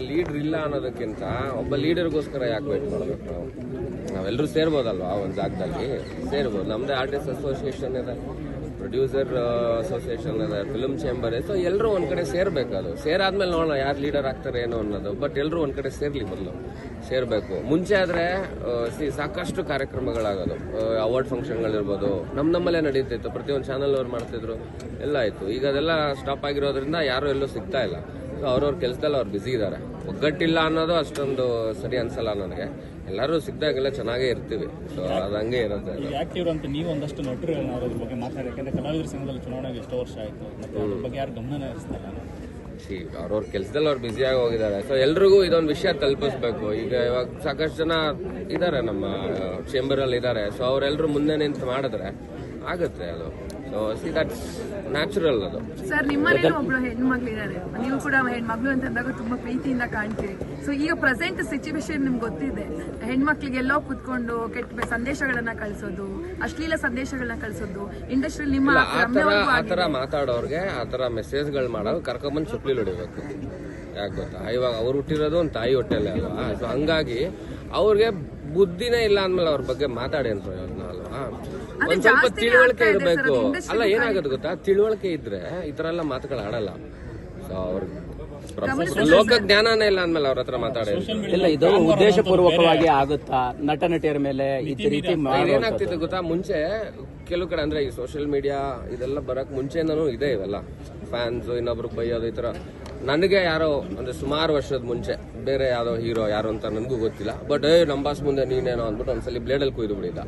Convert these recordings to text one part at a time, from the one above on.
Leader ಇಲ್ಲ ಅನ್ನೋದಕ್ಕಿಂತ ಒಬ್ಬ ಲೀಡರ್ಗೋಸ್ಕರ ಯಾಕೆ ವೇಟ್ ಮಾಡಬೇಕು ನಾವು? ನಾವೆಲ್ಲರೂ ಸೇರ್ಬೋದಲ್ವಾ ಒಂದು ಜಾಗದಲ್ಲಿ? ಸೇರ್ಬೋದು. ನಮ್ದೇ ಆರ್ಟಿಸ್ಟ್ ಅಸೋಸಿಯೇಷನ್ ಇದೆ, ಪ್ರೊಡ್ಯೂಸರ್ ಅಸೋಸಿಯೇಷನ್ ಇದೆ ಫಿಲ್ಮ್ ಚೇಂಬರ್ ಇದೆ ಸೊ ಎಲ್ಲರೂ ಒಂದ್ ಕಡೆ ಸೇರ್ಬೇಕು ಅದು. ಸೇರಾದ್ಮೇಲೆ ನೋಡೋಣ ಯಾರು ಲೀಡರ್ ಆಗ್ತಾರೆ ಏನೋ ಅನ್ನೋದು ಬಟ್ ಎಲ್ಲರೂ ಒಂದ್ ಕಡೆ ಸೇರ್ಲಿ ಮೊದಲು. ಸೇರ್ಬೇಕು. ಮುಂಚೆ ಆದ್ರೆ ಸಿ, ಸಾಕಷ್ಟು ಕಾರ್ಯಕ್ರಮಗಳಾಗೋದು. ಅವಾರ್ಡ್ ಫಂಕ್ಷನ್ಗಳಿರ್ಬೋದು ನಮ್ಮ ನಮ್ಮಲ್ಲೇ ನಡೀತಿತ್ತು. ಪ್ರತಿಯೊಂದು ಚಾನಲ್ ಅವ್ರು ಮಾಡ್ತಿದ್ರು. ಎಲ್ಲ ಆಯ್ತು. ಈಗ ಅದೆಲ್ಲ ಸ್ಟಾಪ್ ಆಗಿರೋದ್ರಿಂದ ಯಾರು ಎಲ್ಲೂ ಸಿಗ್ತಾ ಇಲ್ಲ. ಅವ್ರವ್ರ ಕೆಲಸದಲ್ಲಿ ಅವ್ರು ಬ್ಯುಸಿ ಇದ್ದಾರೆ ಒಗ್ಗಟ್ಟಿಲ್ಲ ಅನ್ನೋದು ಅಷ್ಟೊಂದು ಸರಿ ಅನ್ಸಲ್ಲ ನನಗೆ. ಎಲ್ಲರೂ ಸಿಕ್ಕಿದಾಗೆಲ್ಲ ಚೆನ್ನಾಗೇ ಇರ್ತೀವಿ. ಸೊ ಅದು ಹಂಗೆ ಇರುತ್ತೆ. ಆಕ್ಟಿವ್ ಅಂತ ನೀವು ಒಂದಷ್ಟು ನಟರು ಅದ್ರ ಬಗ್ಗೆ ಮಾತಾಡಿ. ಯಾಕಂದ್ರೆ ಕಲಾವಿದರ ಸಂಘದಲ್ಲಿ ಚುನಾವಣೆಗೆ ಎಷ್ಟೋ ವರ್ಷ ಆಯಿತು. ಮತ್ತೆ ಅದ್ರ ಬಗ್ಗೆ ಯಾರು ಗಮನ ಹರಿಸ್ತಾರೆ ಅವ್ರವ್ರ ಕೆಲಸದಲ್ಲಿ ಅವ್ರು ಬ್ಯುಸಿಯಾಗಿ ಹೋಗಿದ್ದಾರೆ. ಸೊ ಎಲ್ರಿಗೂ ಇದೊಂದು ವಿಷಯ ತಲುಪಿಸ್ಬೇಕು. ಈಗ ಇವಾಗ ಸಾಕಷ್ಟು ಜನ ಇದ್ದಾರೆ ನಮ್ಮ ಚೇಂಬರ್ ಅಲ್ಲಿ ಇದ್ದಾರೆ ಸೊ ಅವರೆಲ್ಲರೂ ಮುಂದೆ ನಿಂತು ಮಾಡಿದ್ರೆ ಆಗುತ್ತೆ ಅದು. ಸೊ ದಟ್ಸ್ ನ್ಯಾಚುರಲ್ ಅದು. ಸರ್ ನಿಮ್ಮನೇಲಿ ಒಬ್ಳು ಹೆಣ್ಮಕ್ಳಿದ್ದಾರೆ ನೀವು ಕೂಡ ಹೆಣ್ಮಗಳು ಅಂತ ಅಂದಾಗ ತುಂಬಾ ಪ್ರೀತಿಯಿಂದ ಕಾಣ್ತೀರಿ. ಸೊ ಈಗ ಪ್ರೆಸೆಂಟ್ ಸಿಚುವೇಶನ್ ನಿಮ್ಗೆ ಗೊತ್ತಿದೆ. ಹೆಣ್ಮಕ್ಳಿಗೆಲ್ಲೋ ಕುತ್ಕೊಂಡು ಕೆಟ್ಟ ಸಂದೇಶಗಳನ್ನ ಕಳಿಸೋದು ಅಶ್ಲೀಲ ಸಂದೇಶಗಳನ್ನ ಕಳಿಸೋದು ಇಂಡಸ್ಟ್ರಿ ನಿಮ್ಮ ಆತರ ಮಾತಾಡೋರ್ಗೆ ಆ ತರ ಮೆಸೇಜ್ಗಳು ಮಾಡೋದು ಕರ್ಕೊಂಡ್ಬಂದು ಚಪ್ಪಲಿ ಹೊಡಿಬೇಕು. ಯಾಕೆ ಗೊತ್ತಾ? ಇವಾಗ ಅವ್ರು ಹುಟ್ಟಿರೋದು ಒಂದು ತಾಯಿ ಹೊಟ್ಟೆಲ್ಲ ಅಲ್ವಾ? ಸೊ ಹಂಗಾಗಿ ಅವ್ರಿಗೆ ಬುದ್ಧಿನೇ ಇಲ್ಲ ಅಂದ್ಮೇಲೆ ಅವ್ರ ಬಗ್ಗೆ ಮಾತಾಡೇನ್ ಪ್ರಯೋಜನ ಅಲ್ವಾ? ಅದೇ ಒಂದ್ ಸ್ವಲ್ಪ ತಿಳುವಳಿಕೆ ಇರಬೇಕು. ಅಲ್ಲ ಏನಾಗುತ್ತೆ ಗೊತ್ತಾ? ತಿಳುವಳಿಕೆ ಇದ್ರೆ ಈ ತರ ಎಲ್ಲ ಮಾತುಗಳು ಆಡಲ್ಲ. ಸೊ ಅವ್ರ ಲೋಕ ಜ್ಞಾನನೇ ಇಲ್ಲ ಅಂದ್ಮೇಲೆ ಅವ್ರ ಹತ್ರ ಮಾತಾಡೇನ್ ಇಲ್ಲ ಇದು ಉದ್ದೇಶಪೂರ್ವಕವಾಗಿ ಆಗುತ್ತಾ? ನಟ ನಟಿಯರ ಮೇಲೆ ಈ ರೀತಿ ಏನಾಗ್ತಿತ್ತು ಗೊತ್ತಾ? ಮುಂಚೆ ಕೆಲವು ಕಡೆ ಅಂದ್ರೆ ಈ ಸೋಷಿಯಲ್ ಮೀಡಿಯಾ ಇದೆಲ್ಲ ಬರಕ್ ಮುಂಚೆನೂ ಇದೆ ಇವೆಲ್ಲ. ಫ್ಯಾನ್ಸ್ ಇನ್ನೊಬ್ರು ಬೈಯೋದು ಈ ತರ. ನನಗೆ ಯಾರೋ, ಅಂದರೆ ಸುಮಾರು ವರ್ಷದ ಮುಂಚೆ, ಬೇರೆ ಯಾವ್ದೋ ಹೀರೋ, ಯಾರು ಅಂತ ನನಗೂ ಗೊತ್ತಿಲ್ಲ. ಬಟ್ ಏ ನಮ್ಮ ಬಾಸ್ ಮುಂದೆ ನೀನೇನೋ ಅಂದ್ಬಿಟ್ಟು ಒಂದ್ಸಲಿ ಬ್ಲೇಡಲ್ಲಿ ಕುಯ್ದು ಬಿಡಿದ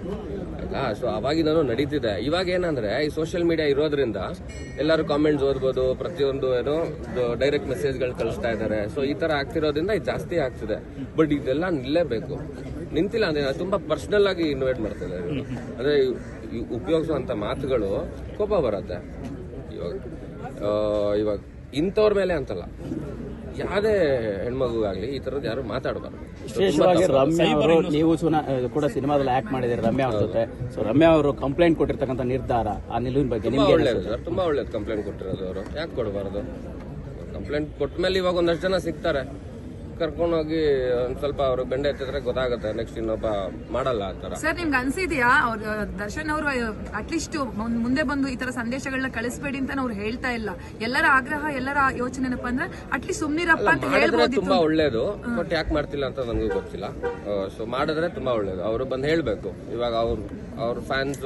ಆಯ್ತಾ? ಸೊ ಅವಾಗಿಂದನೂ ನಡೀತಿದೆ. ಇವಾಗ ಏನಂದ್ರೆ, ಈ ಸೋಷಿಯಲ್ ಮೀಡಿಯಾ ಇರೋದ್ರಿಂದ ಎಲ್ಲರೂ ಕಾಮೆಂಟ್ಸ್ ಓದ್ಬೋದು, ಪ್ರತಿಯೊಂದು ಏನೋ ಡೈರೆಕ್ಟ್ ಮೆಸೇಜ್ಗಳು ಕಳಿಸ್ತಾ ಇದ್ದಾರೆ ಸೊ ಈ ತರ ಆಗ್ತಿರೋದ್ರಿಂದ ಇದು ಜಾಸ್ತಿ ಆಗ್ತಿದೆ. ಬಟ್ ಇದೆಲ್ಲ ನಿಲ್ಲೇಬೇಕು. ನಿಂತಿಲ್ಲ ಅಂದ್ರೆ ತುಂಬ ಪರ್ಸನಲ್ ಆಗಿ ಇನ್ವೈಟ್ ಮಾಡ್ತಾರೆ ಇವ್ರು. ಅಂದ್ರೆ ಉಪಯೋಗಿಸುವಂತ ಮಾತುಗಳು ಕೋಪ ಬರುತ್ತೆ. ಇವಾಗ ಇವಾಗ ಇಂಥವ್ರ ಮೇಲೆ ಅಂತಲ್ಲ. ಯಾವುದೇ ಹೆಣ್ಮಗುಗಾಗ್ಲಿ ಈ ತರದ್ದು ಯಾರು ಮಾತಾಡಬಾರ್ದು. ವಿಶೇಷವಾಗಿ ರಮ್ಯಾ ಅವರು ನೀವು ಸುನ ಕೂಡ ಸಿನಿಮಾದಲ್ಲಿ ಆಕ್ಟ್ ಮಾಡಿದಿರಿ ರಮ್ಯಾ ಅವ್ರ ಜೊತೆ. ಸೊ ರಮ್ಯಾ ಅವರು ಕಂಪ್ಲೇಂಟ್ ಕೊಟ್ಟಿರ್ತಕ್ಕಂಥ ನಿರ್ಧಾರ ಆ ನಿಲುವಿನ ಬಗ್ಗೆ ನಿಮ್ಗೆ ಒಳ್ಳೇದು ಸರ್ ತುಂಬಾ ಒಳ್ಳೇದು ಕಂಪ್ಲೇಂಟ್ ಕೊಟ್ಟಿರೋದು ಅವರು. ಯಾಕೆ ಕೊಡಬಾರ್ದು? ಕಂಪ್ಲೇಂಟ್ ಕೊಟ್ಟ ಮೇಲೆ ಇವಾಗ ಒಂದಷ್ಟು ಜನ ಸಿಗ್ತಾರೆ. ಕರ್ಕೊಂಡೋಗಿ ಒಂದ್ ಸ್ವಲ್ಪ ಅವ್ರು ಬೆಂಡೆ ಎತ್ತಿದ್ರೆ ಗೊತ್ತಾಗುತ್ತೆ ನೆಕ್ಸ್ಟ್ ಇನ್ನೊಬ್ಬ ಮಾಡಲ್ಲ ಆ ತರ ಸರ್ ನಿಮ್ಗೆ ಅನ್ಸಿದ್ಯಾ? ಅವ್ರ ದರ್ಶನ್ ಅವರು ಅಟ್ಲೀಸ್ಟ್ ಮುಂದೆ ಬಂದು ಈ ತರ ಸಂದೇಶಗಳನ್ನ ಕಳಿಸ್ಬೇಡಿ ಅಂತ ಅವ್ರು ಹೇಳ್ತಾ ಇಲ್ಲ. ಎಲ್ಲರ ಆಗ್ರಹ ಎಲ್ಲರ ಯೋಚನೆ ಏನಪ್ಪಾ ಅಂದ್ರೆ ಅಟ್ಲೀಸ್ಟ್ ಸುಮ್ನಿರಪ್ಪ ಅಂತ ಮಾಡಿದ್ರೆ ಹೇಳ್ಬೋದಿತ್ತು. ತುಂಬಾ ಒಳ್ಳೇದು ಬಟ್ ಯಾಕೆ ಮಾಡ್ತಿಲ್ಲ ಅಂತ ನನಗೂ ಗೊತ್ತಿಲ್ಲ. ಸೊ ಮಾಡಿದ್ರೆ ತುಂಬಾ ಒಳ್ಳೇದು. ಅವರು ಬಂದು ಹೇಳ್ಬೇಕು. ಇವಾಗ ಅವ್ರು ಅವ್ರ ಫ್ಯಾನ್ಸ್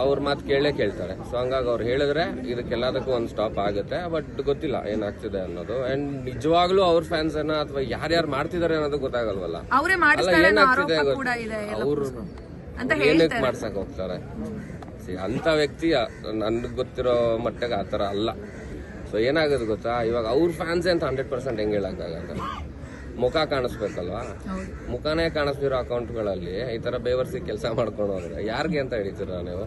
ಅವ್ರ ಮಾತು ಕೇಳೇ ಕೇಳ್ತಾರೆ. ಸೊ ಹಂಗಾಗಿ ಅವ್ರು ಹೇಳಿದ್ರೆ ಇದಕ್ಕೆಲ್ಲದಕ್ಕೂ ಒಂದು ಸ್ಟಾಪ್ ಆಗುತ್ತೆ. ಬಟ್ ಗೊತ್ತಿಲ್ಲ ಏನಾಗ್ತಿದೆ ಅನ್ನೋದು. ಅಂಡ್ ನಿಜವಾಗ್ಲೂ ಅವ್ರ ಫ್ಯಾನ್ಸ್ ಅನ್ನ ಅಥವಾ ಯಾರ್ಯಾರು ಮಾಡ್ತಿದ್ದಾರೆ ಅನ್ನೋದು ಗೊತ್ತಾಗಲ್ವಲ್ಲ? ಏನಾಗ್ತಿದೆ ಅವ್ರು ಏನಕ್ಕೆ ಮಾಡ್ಸಕ್ ಹೋಗ್ತಾರೆ. ಅಂತ ವ್ಯಕ್ತಿ ನನ್ಗೆ ಗೊತ್ತಿರೋ ಮಟ್ಟಿಗೆ ಆ ಥರ ಅಲ್ಲ. ಸೊ ಏನಾಗೋದು ಗೊತ್ತಾ? ಇವಾಗ ಅವ್ರ ಫ್ಯಾನ್ಸ್ ಅಂತ ಹಂಡ್ರೆಡ್ ಪರ್ಸೆಂಟ್ ಹೆಂಗೆ ಹೇಳಕ್ಕಾಗತ್ತೆ ಮುಖ ಕಾಣಿಸ್ಬೇಕಲ್ವಾ? ಮುಖನೇ ಕಾಣಿಸ್ತಿರೋ ಅಕೌಂಟ್ಗಳಲ್ಲಿ ಈ ತರ ಬೇವರ್ಸಿ ಕೆಲಸ ಮಾಡ್ಕೊಂಡು ಹೋದ್ರೆ ಯಾರಿಗೆ ಅಂತ ಹೇಳ್ತೀರಾ ನೀವು?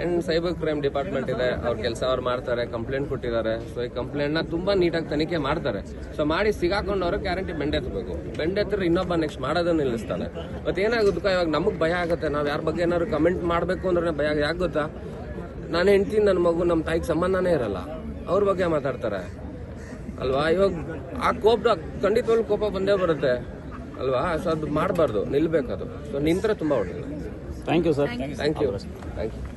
ಅಂಡ್ ಸೈಬರ್ ಕ್ರೈಮ್ ಡಿಪಾರ್ಟ್ಮೆಂಟ್ ಇದೆ, ಅವ್ರ ಕೆಲಸ ಅವ್ರು ಮಾಡ್ತಾರೆ ಕಂಪ್ಲೇಂಟ್ ಕೊಟ್ಟಿದ್ದಾರೆ. ಸೊ ಈ ಕಂಪ್ಲೇಂಟ್ನ ತುಂಬಾ ನೀಟಾಗಿ ತನಿಖೆ ಮಾಡ್ತಾರೆ. ಸೊ ಮಾಡಿ ಸಿಗಾಕೊಂಡವ್ರು ಗ್ಯಾರಂಟಿ ಬೆಂಡೆತ್ತಬೇಕು ಬೆಂಡೆತ್ತಿದ್ರೆ ಇನ್ನೊಬ್ಬ ನೆಕ್ಸ್ಟ್ ಮಾಡೋದನ್ನ ನಿಲ್ಲಿಸ್ತಾನೆ. ಮತ್ತೆ ಏನಾಗುತ್ತೆ ಇವಾಗ ನಮಗೆ ಭಯ ಆಗುತ್ತೆ. ನಾವು ಯಾರ ಬಗ್ಗೆ ಏನಾದ್ರು ಕಮೆಂಟ್ ಮಾಡಬೇಕು ಅಂದ್ರೆ ಭಯ ಯಾಕೆ ಗೊತ್ತಾ? ನಾನು ಹೆಂಡ್ತೀನಿ ನನ್ನ ಮಗು ನಮ್ಮ ತಾಯಿಗೆ ಸಂಬಂಧನೇ ಇರಲ್ಲ. ಅವ್ರ ಬಗ್ಗೆ ಮಾತಾಡ್ತಾರೆ. ಅಲ್ವಾ? ಇವಾಗ ಆ ಕೋಪ ಖಂಡಿತವಾಗ್ಲೂ ಕೋಪ ಬಂದೇ ಬರುತ್ತೆ. ಅಲ್ವಾ? ಸೊ ಅದು ಮಾಡಬಾರ್ದು. ನಿಲ್ಬೇಕದು ಸೊ ನಿಂತರೆ ತುಂಬಾ ಒಳ್ಳೆಯದು thank you sir thank you thank you